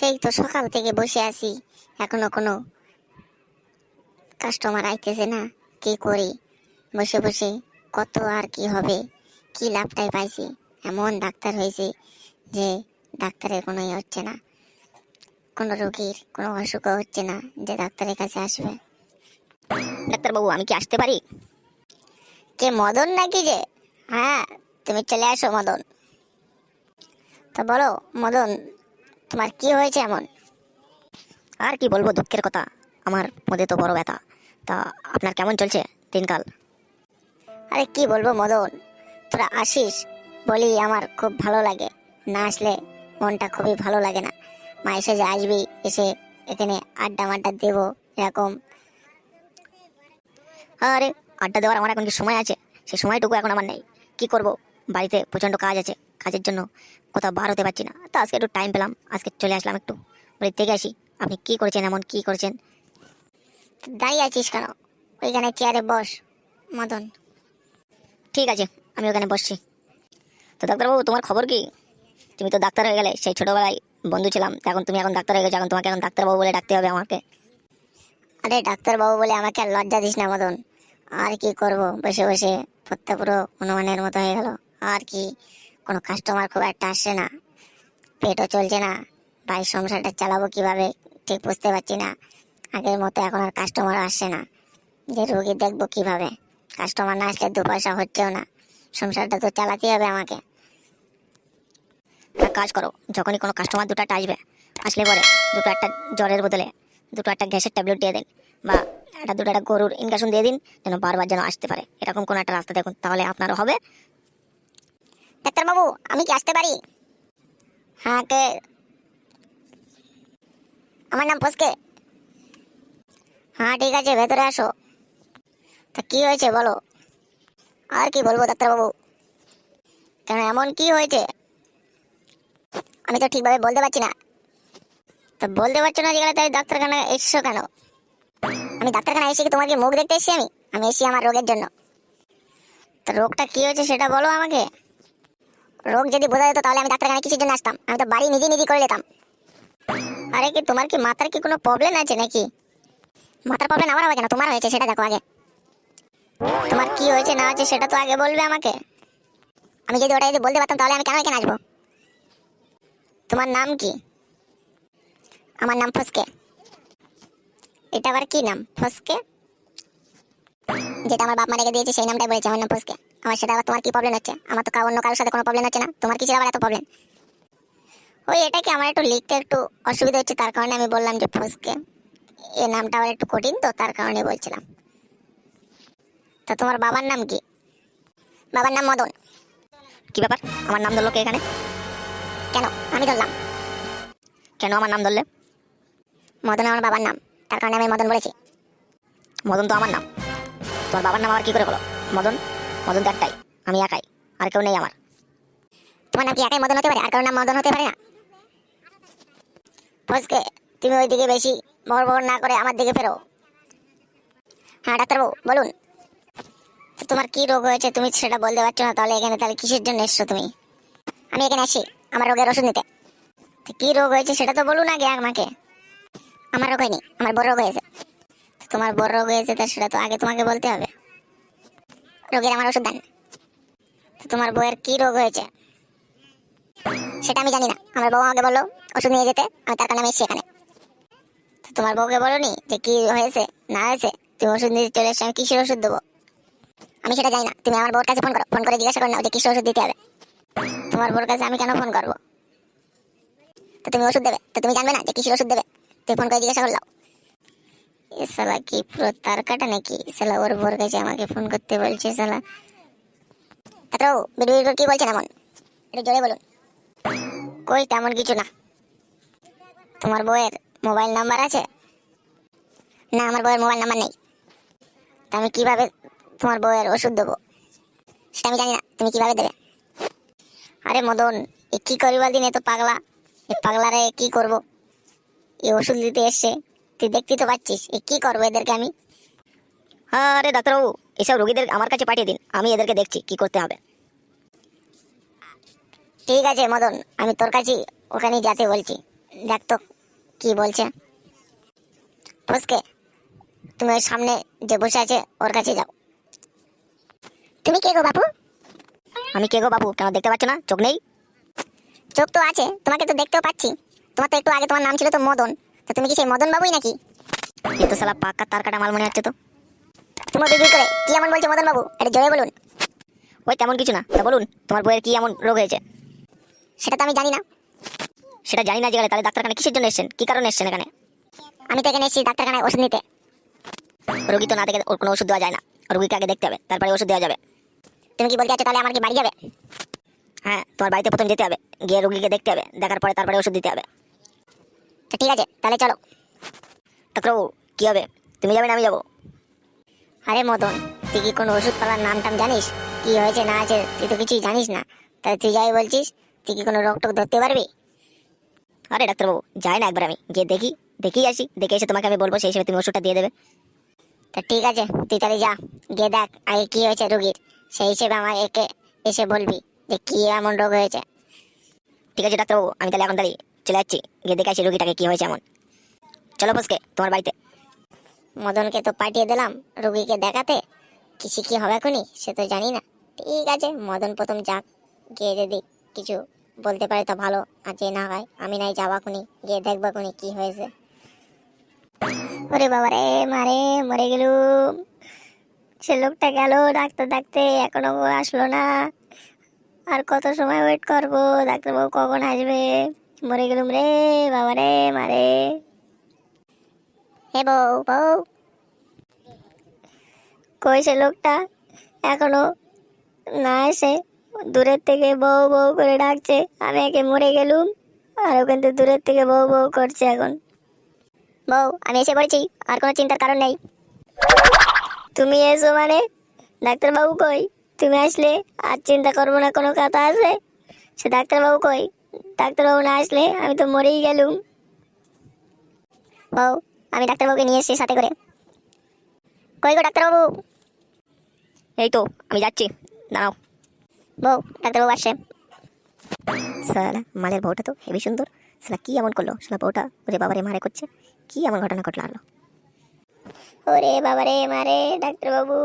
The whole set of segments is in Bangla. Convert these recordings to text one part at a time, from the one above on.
সেই তো সকাল থেকে বসে আছি। এখনও কোনো কাস্টমার আইতেছে না। কি করি? বসে বসে কত আর কি হবে? কি লাভটাই পাইছি? এমন ডাক্তার হয়েছে যে ডাক্তারের কোনো ইয়ে হচ্ছে না। কোনো রোগীর কোনো অসুখও হচ্ছে না যে ডাক্তারের কাছে আসবে। ডাক্তারবাবু, আমি কি আসতে পারি? কে, মদন নাকি যে? হ্যাঁ তুমি চলে আসো মদন। তা বলো, মদন তোমার কি হয়েছে এমন? আর কি বলব দুঃখের কথা, আমার মধ্যে তো বড় ব্যথা। তা আপনার কেমন চলছে দিনকাল? আরে কি বলব মদন, তোরা আসিস বলি আমার খুব ভালো লাগে। না আসলে মনটা খুবই ভালো লাগে না। মা এসে যে আসবি, এসে এখানে আড্ডা মাড্ডা দেবো এরকম। আরে আড্ডা দেওয়ার আমার এখন কি সময় আছে? সেই সময়টুকু এখন আমার নেই। কি করব? বাড়িতে প্রচণ্ড কাজ আছে, কাজের জন্য কোথাও বার হতে পারছি না। তো আজকে একটু টাইম পেলাম। আজকে চলে আসলাম একটু। বলি, দেখে আসি, আপনি কি করেছেন, এমন কি করেছেন? দাঁড়িয়ে আছিস কেন? ওইখানে চেয়ারে বস, মদন। ঠিক আছে, আমি ওখানে বসছি। তো ডাক্তারবাবু, তোমার খবর কি? তুমি তো ডাক্তার হয়ে গেলে, সেই ছোটবেলায় বন্ধু ছিলাম। এখন তুমি এখন ডাক্তার হয়ে গেছো, এখন তোমাকে এখন ডাক্তারবাবু বলে ডাকতে হবে আমাকে। আরে, ডাক্তারবাবু বলে আমাকে আর লজ্জা দিস না, মদন। আর কি করব? বসে বসে পড়তে পুরো অনুমানের মতো হয়ে গেল। আর কি কোনো কাস্টমার খুব একটা আসছে না। পেটও চলছে না। বাড়ির সংসারটা চালাবো কীভাবে, ঠিক বুঝতে পারছি না। আগের মতো এখন আর কাস্টমার আসছে না। যে রুগী দেখব কীভাবে? কাস্টমার না আসলে দু পয়সা হচ্ছেও না। সংসারটা তো চালাতেই হবে আমাকে। একটা কাজ করো, যখনই কোনো কাস্টমার দুটো আসবে, আসলে পরে দুটো একটা জ্বরের বদলে দুটো একটা গ্যাসের ট্যাবলেট দিয়ে দিন বা একটা দুটো একটা গরুর ইনকাশন দিয়ে দিন, যেন বারবার যেন আসতে পারে। এরকম কোনো একটা রাস্তা দেখুন, তাহলে আপনারও হবে। ডাক্তারবাবু আমি কি আসতে পারি? হ্যাঁ কে? আমার নাম ফসকে। হ্যাঁ ঠিক আছে, ভেতরে আসো। তা কি হয়েছে বলো? আর কি বলব ডাক্তারবাবু কেন, এমন কি হয়েছে? আমি তো ঠিকভাবে বলতে পারছি না। তো বলতে পারছ না যেগুলো তাই ডাক্তারখানা এসছো কেন? আমি ডাক্তারখানা এসে কি তোমার কি মুখ দেখতে এসেছি আমি? আমি এসেছি আমার রোগের জন্য। তো রোগটা কি হয়েছে সেটা বলো আমাকে। রোগ যদি বোঝা যেত তাহলে আমি ডাক্তারখানায় কিসের জন্য আসতাম। আমি তো বাড়ি নিজে নিজে করে নিতাম। আরে কি, তোমার কি মাথার কি কোনো প্রবলেম আছে নাকি? মাথার প্রবলেম আমার হবে কেন? তোমার হয়েছে, সেটা দেখো আগে। তোমার কি হয়েছে, না হয়েছে, সেটা তো আগে বলবে আমাকে। আমি যদি ওটা যদি বলতে পারতাম তাহলে আমি কেন এখানে আসব? তোমার নাম কি? আমার নাম ফসকে। এটা আবার কি নাম? ফসকে? যেটা আমার বাপ মা রেখে দিয়েছে, সেই নামটাই বলেছে, আমার নাম ফসকে। আমার সেটা আবার তোমার কি প্রবলেম হচ্ছে? আমার তো অন্য কারোর সাথে কোনো প্রবলেম হচ্ছে না। তোমার কিসের আবার এত প্রবলেম ওই এটা কি আমার একটু লিখতে একটু অসুবিধা হচ্ছে, তার কারণে আমি বললাম যে ফসকে। এই নামটা আবার একটু কঠিন তো, তার কারণে বলছিলাম। তা তোমার বাবার নাম কি? বাবার নাম মদন। কি ব্যাপার? আমার নাম ধরলো কে এখানে? কেন? আমি ধরলাম। কেন আমার নাম ধরলে? মদন আমার বাবার নাম, তার কারণে আমি মদন বলেছি। মদন তো আমার নাম। তোমার বাবার নাম আবার কি করে হলো? মদন? মদন তো একটাই। আমি একাই, আর কেউ নেই আমার। তোমার নাম কি একাই মদন হতে পারে? আর কারোর নাম মদন হতে পারে না? ফসকে, তুমি ওই দিকে বেশি বড় বড় না করে আমার দিকে ফেরো। হ্যাঁ ডাক্তারবাবু, বলুন। তোমার কি রোগ হয়েছে তুমি সেটা বলতে পারছ না? তাহলে এখানে তাহলে কিসের জন্য এসছো তুমি? আমি এখানে আসি আমার রোগের ওষুধ নিতে। কি রোগ হয়েছে সেটা তো বলুন আগে আমাকে। আমার রোগ হয়নি, আমার বড় রোগ হয়েছে। তোমার বড় রোগ হয়েছে তা সেটা তো আগে তোমাকে বলতে হবে। রোগের আমার ওষুধ দেন। তোমার বউয়ের কি রোগ হয়েছে? সেটা আমি জানি না। আমার বউ আমাকে বলল ওষুধ নিয়ে যেতে আমি তার কারণে আমি এসেছি এখানে। তোমার বউকে বলোনি যে কি হয়েছে, না হয়েছে? তুমি ওষুধ নিতে চলে এসে আমি কিসের ওষুধ দেবো? আমি সেটা জানি না। তুমি আমার বউর কাছে ফোন করো। ফোন করে জিজ্ঞাসা করো না যে কিসের ওষুধ দিতে হবে। তোমার বউর কাছে আমি কেন ফোন করব? তো তুমি ওষুধ দেবে। তো তুমি জানবে না যে কিসের ওষুধ দেবে। তুমি ফোন করে জিজ্ঞাসা করলাও। এ কি পুরো তার কাটা নাকি? ওর আমাকে ফোন করতে বলছে শালা। ডাক্তারবাবু বিড়ি বিড়ি করে কি বলছেন এমন? একটু জোরে বলুন। কই তেমন কিছু না। তোমার বউয়ের মোবাইল নাম্বার আছে? না, আমার বউয়ের মোবাইল নাম্বার নেই। তা আমি কীভাবে তোমার বউয়ের ওষুধ দেবো? সেটা আমি জানি না। তুমি কীভাবে দেবে? আরে মদন, এ কি করি দিন এ তো পাগলা। এ পাগলারে কি করব? এই ওষুধ দিতে এসছে। তুই দেখতেই তো পাচ্ছিস। এ কি করব এদেরকে আমি? আরে ডাক্তারবাবু এসব রোগীদের আমার কাছে পাঠিয়ে দিন। আমি এদেরকে দেখছি কি করতে হবে। ঠিক আছে মদন আমি তোর কাছে ওখানেই যেতে বলছি। দেখ তো কি বলছে। ফসকে তুমি ওই সামনে যে বসে আছে ওর কাছে যাও। তুমি কে গো বাপু? আমি কে গো বাবু কেন দেখতে পাচ্ছ না? চোখ নেই? চোখ তো আছে তোমাকে তো দেখতেও পাচ্ছি। তোমার তো একটু আগে তোমার নাম ছিল তো মদন। তো তুমি কি সেই মদন বাবুই নাকি? কিন্তু সালা পাক্কা তার কাটা মাল মনে হচ্ছে তো। তোমার বিক্রি করে কি এমন বলছে মদন বাবু? এটা জোরে বলুন। ওই তেমন কিছু না, তা বলুন, তোমার বইয়ের কি এমন রোগ হয়েছে? সেটা তো আমি জানি না। সেটা জানি না যে তাহলে ডাক্তারখানে কিসের জন্য এসেছেন? কি কারণে এসেছেন এখানে? আমি তো এখানে এসেছি ডাক্তারখানায় ওষুধ নিতে। রোগী তো না দেখে ওর কোনো ওষুধ দেওয়া যায় না। রোগীকে আগে দেখতে হবে, তারপরে ওষুধ দেওয়া যাবে। তুমি কি বলতে চাচ্ছো তাহলে আমার কি বাড়ি যাবে? হ্যাঁ তোমার বাড়িতে প্রথম যেতে হবে, গিয়ে রোগীকে দেখতে হবে, দেখার পরে তারপরে ওষুধ দিতে হবে। তো ঠিক আছে, তাহলে চলো। ডাক্তারবাবু কি হবে? তুমি যাবে না আমি যাব? আরে মদন, তুই কি কোনো ওষুধ পালার নাম টাম জানিস? কি হয়েছে, না আছে তুই তো কিছুই জানিস না। তাই তুই যাই বলছিস, তুই কি কোনো রোগ টোগ ধরতে পারবি? আরে ডাক্তারবাবু, যাই না একবার আমি, গিয়ে দেখি দেখি আসি, দেখে এসে তোমাকে আমি বলব, সেই হিসেবে তুমি ওষুধটা দিয়ে দেবে। তা ঠিক আছে, তুই তাহলে যা, গিয়ে দেখ, আগে কি হয়েছে রুগীর, সেই হিসেবে আমার একে এসে বলবি যে কি এমন রোগ হয়েছে। ঠিক আছে ডাক্তারবাবু, আমি তাহলে এখন তাহলে চলে যাচ্ছি। গিয়ে দেখে আসি রোগীটাকে কি হয়েছে এমন। চলো বসকে, তোমার বাড়িতে। মদনকে তো পাঠিয়ে দিলাম রুগীকে দেখাতে। কিছু কি হবে এখনই, সে তো জানি না। ঠিক আছে, মদন প্রথম যাক। গিয়ে যদি কিছু বলতে পারে তো ভালো। আর যে না হয়, আমি নাই, যাবা খুনি গিয়ে দেখবা খুনি কি হয়েছে। ওরে বাবা রে মারে মরে গেল সে লোকটা গেল ডাক্তার ডাকতে এখনও আসলো না। আর কত সময় ওয়েট করব? ডাক্তারবাবু কখন আসবে? মরে গেলুম রে বাবা রে মারে হে বউ বউ কই সে লোকটা এখনও না এসে দূরের থেকে বউ বউ করে ডাকছে আমি একে মরে গেলুম আর ও কিন্তু দূরের থেকে বউ বউ করছে এখন বউ আমি এসে পড়েছি আর কোনো চিন্তার কারণ নেই তুমি এসো মানে ডাক্তারবাবু কই তুমি আসলে আর চিন্তা করব না কোনো কথা আছে সে ডাক্তারবাবু কই ডাক্তারবাবু না আসলে আমি তো মরেই গেলুম। বউ, আমি ডাক্তারবাবুকে নিয়ে এসেছি সাথে করে। কই গো ডাক্তারবাবু? এই তো, আমি যাচ্ছি। দাঁড়াও। বউ, ডাক্তারবাবু আসছে। সালা মালের বউটা তো হেবি সুন্দর। সালা কি এমন করল? সালা বউটা ওরে বাবারে মারে করছে। কি এমন ঘটনা ঘটলো আলো ওরে বাবারে মারে ডাক্তারবাবু।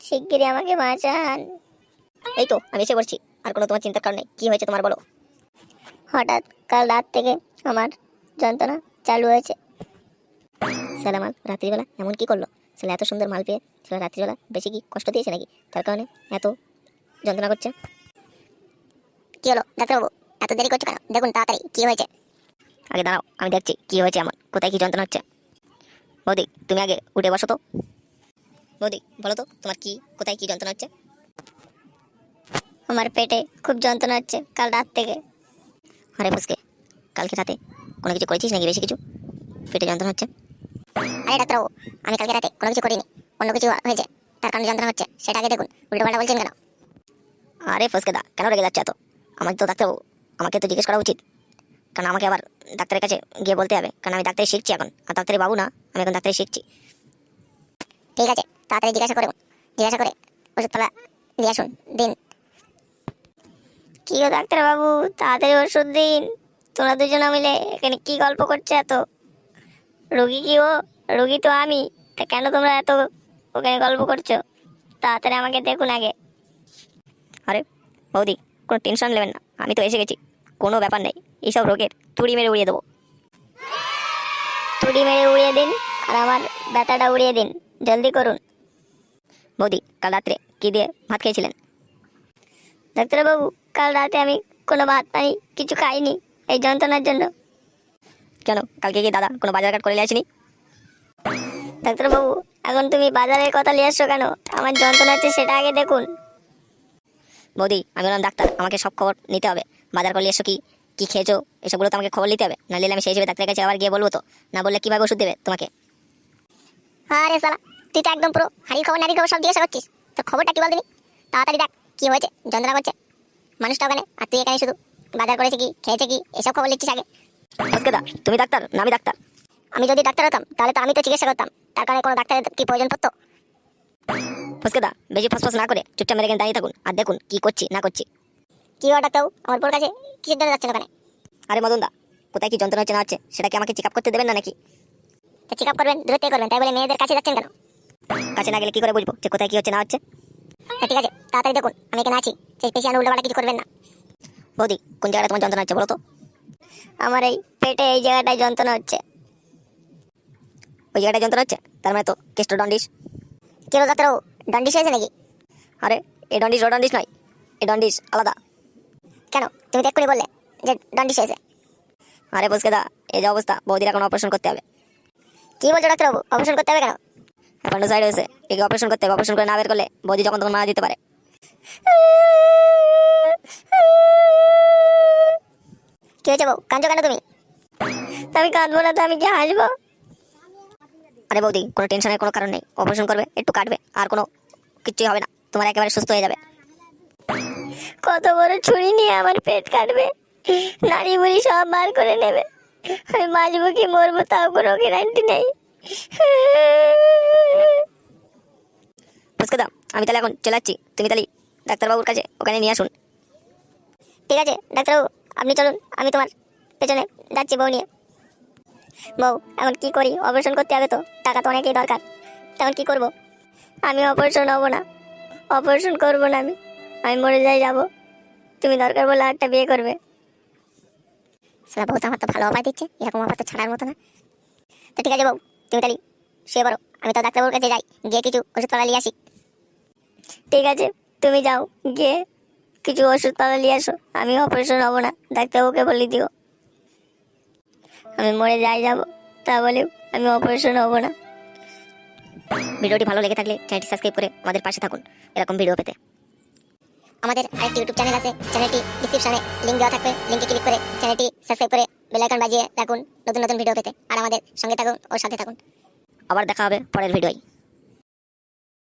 শিগগিরই আমাকে বাঁচান। এই তো, আমি এসে পড়ছি। আর কোনো তোমার চিন্তার কারণ কি হয়েছে তোমার বলো? হঠাৎ কাল রাত থেকে আমার যন্ত্রণা চালু হয়েছে। সালা মাল, রাত্রিবেলা এমন কি করল? সালা এত সুন্দর মাল পেয়ে সালা রাত্রিবেলা বেশি কি কষ্ট দিয়েছে নাকি? তার কারণে এত যন্ত্রণা করছে। কি হলো, ডাক্তারবাবু, এত দেরি করছ কেন? দেখুন তাড়াতাড়ি, কী হয়েছে? আগে দাঁড়াও, আমি দেখছি কী হয়েছে আমার কোথায় কী যন্ত্রণা হচ্ছে। বৌদি, তুমি আগে উঠে বসো তো। বৌদি, বলো তো, তোমার কি, কোথায় কী যন্ত্রণা হচ্ছে? আমার পেটে খুব যন্ত্রণা হচ্ছে কাল রাত থেকে। আরে ফুসকে কালকে রাতে কোনো কিছু করেছিস নাকি বেশি কিছু? পেটে যন্ত্রণা হচ্ছে। আরে ডাক্তারবাবু, আমি কালকে রাতে কোনো কিছু করিনি, অন্য কিছু হয়েছে, তার কারণে যন্ত্রণা হচ্ছে, সেটা আগে দেখুন উল্টো পাল্টা বলছেন কেন? আরে ফসকে দা, কেন রেগে যাচ্ছে এত? আমাকে তো ডাক্তারবাবু, আমাকে তো জিজ্ঞেস করা উচিত। কারণ আমাকে আবার ডাক্তারের কাছে গিয়ে বলতে হবে, কারণ আমি ডাক্তারি শিখছি এখন, আর ডাক্তারি বাবু না, আমি এখন ডাক্তারি শিখছি। ঠিক আছে, তাড়াতাড়ি জিজ্ঞাসা করুন জিজ্ঞাসা করে ওষুধপালা দিয়ে আসুন, দিন কি গো ডাক্তারবাবু? তাড়াতাড়ি ওষুধ দিন। তোমরা দুজনে মিলে এখানে কি গল্প করছে এত? রুগী কি ও? রুগী তো আমি। তা কেন তোমরা এত ওখানে গল্প করছ? তাড়াতাড়ি আমাকে দেখুন আগে। আরে বৌদি কোনো টেনশন নেবেন না। আমি তো এসে গেছি। কোনো ব্যাপার নেই। এইসব রোগের তুড়ি মেরে উড়িয়ে দেবো। ছুরি মেরে উড়িয়ে দিন আর আমার ব্যথাটা উড়িয়ে দিন। জলদি করুন। বৌদি কাল রাত্রে কী দিয়ে ভাত খেয়েছিলেন? ডাক্তারবাবু কাল রাতে আমি কোনো ভাত পানি কিছু খাইনি এই যন্ত্রণার জন্য। কেন? কালকে কি দাদা কোনো বাজার ঘাট করে নিয়ে আসেনি? ডাক্তারবাবু এখন তুমি বাজারের কথা নিয়ে আসছো কেন? আমার যন্ত্রণা হচ্ছে সেটা আগে দেখুন। বৌদি আমি বললাম ডাক্তার আমাকে সব খবর নিতে হবে। বাজার করলে এসো কি কি খেয়েছো? এসবগুলো তো আমাকে খবর নিতে হবে। না নিলে আমি সেই হিসেবে ডাক্তারের কাছে আবার গিয়ে বলব তো। না বললে কীভাবে ওষুধ দেবে তোমাকে? আরে সালা তুই তো একদম পুরো হাড়ি খবর নারী খবর সব জিজ্ঞাসা করছিস। তো খবরটা কি বল তুমি তাড়াতাড়ি দেখ কি হয়েছে যন্ত্রণা করছে। মানুষটা ওখানে? আর তুই এখানে শুধু বাজার করেছে কি খেয়েছে কি এসব খবর লিখছিস আগে? আজকে দা তুমি ডাক্তার না আমি ডাক্তার। আমি যদি ডাক্তার হতাম তাহলে তো আমি তো চিকিৎসা করতাম। তার কারণে কোনো ডাক্তারের কি প্রয়োজন পড়তো? ফসকে দা বেশি ফসফস না করে চুপচাপ মেরে এখানে দাঁড়িয়ে থাকুন আর দেখুন কি করছি না করছি। কি হওয়া ডাক্তারবাবু? আমার বোর কাছে কিসের জন্য যাচ্ছেন ওখানে? আরে মদন দা কোথায় কি যন্ত্রণা হচ্ছে না হচ্ছে সেটা কি আমাকে চেক আপ করতে দেবেন না নাকি? চেক আপ করবেন দূরত্বে করবেন তাই বলে মেয়েদের কাছে যাচ্ছেন কেন? কাছে না গেলে কি করে বুঝব যে কোথায় কি হচ্ছে না হচ্ছে? ঠিক আছে তাড়াতাড়ি দেখুন আমি এখানে আছি। সেই পেশিয়ান উল্টোপাল্টা কিছু করবেন না। বৌদি কোন জায়গাটা তোমার যন্ত্রণা হচ্ছে বলো তো? আমার এই পেটে এই জায়গাটায় যন্ত্রণা হচ্ছে। ওই জায়গাটায় যন্ত্রণা হচ্ছে? তার মানে তো কেস্টোডন্ডিস কেউ ডাক্তারবাবু ডন্ডিস হয়েছে নাকি? আরে এই ডন্ডিস ও ডন্ডিস নয় এই ডন্ডিস আলাদা। কেন তুমি তো এক্ষুনি বললে যে ডন্ডিস হয়েছে। আরে বসকে দা এই যে অবস্থা বৌদির এখন অপারেশন করতে হবে। কি বলছো ডাক্তারবাবু অপারেশন করতে হবে কেন? অ্যাপেন্ডিসাইড হয়েছে একে অপারেশন করতে অপারেশন করে না বের করলে যখন তখন মারা যেতে পারে। কাঁদছো কেন তুমি? আমি কাঁদবো না তো, আমি কি হাসবো? আরে বৌদি, কোনো টেনশনের কোনো কারণ নেই। অপারেশন করবে, একটু কাটবে, আর কোনো কিচ্ছুই হবে না। তোমার একেবারে সুস্থ হয়ে যাবে। কত বড় ছুরি নিয়ে আমার পেট কাটবে। নারী বুড়ি সব বার করে নেবে। আমি বাঁচবো কি, মরবো তাও কোনো গ্যারান্টি নেই। আমি তাহলে এখন চলে যাচ্ছি তুমি তাহলে ডাক্তারবাবুর কাছে ওখানে নিয়ে আসুন। ঠিক আছে, ডাক্তারবাবু, আপনি চলুন, আমি তোমার পেছনে যাচ্ছি বউ নিয়ে। বউ, এখন কি করি? অপারেশন করতে হবে তো, টাকা তো অনেকই দরকার। তখন কি করব? আমি অপারেশন হব না। অপারেশন করব না আমি। আমি মরে যাই যাব। তুমি দরকার বলে একটা বিয়ে করবে। সেটা বউ তো আমার তো ভালো অপায় দিচ্ছে, এরকম অপায় তো ছাড়ার মতো না। তো ঠিক আছে বউ তুমি তাহলে শুয়ে পড়ো আমি তো ডাক্তারবাবুর কাছে যাই গিয়ে কিছু ওষুধপালা নিয়ে আসি। ঠিক আছে তুমি যাও গিয়ে কিছু ওষুধ ওষুধপালা নিয়ে আসো আমি অপারেশন হব না ডাক্তারবাবুকে বলে দিও। আমি মরে যাই যাব তা বলে আমি অপারেশন হব না। ভিডিওটি ভালো লেগে থাকলে চ্যানেলটি সাবস্ক্রাইব করে আমাদের পাশে থাকুন এরকম ভিডিও পেতে। আমাদের আরেকটি ইউটিউব চ্যানেল আছে। চ্যানেলটি ডিসক্রিপশনে লিঙ্ক দেওয়া থাকবে। লিঙ্কে ক্লিক করে চ্যানেলটি সাবস্ক্রাইব করে বেলাইকন বাজিয়ে রাখুন নতুন নতুন ভিডিও পেতে। আর আমাদের সঙ্গে থাকুন ও সাথে থাকুন। আবার দেখা হবে পরের ভিডিওয়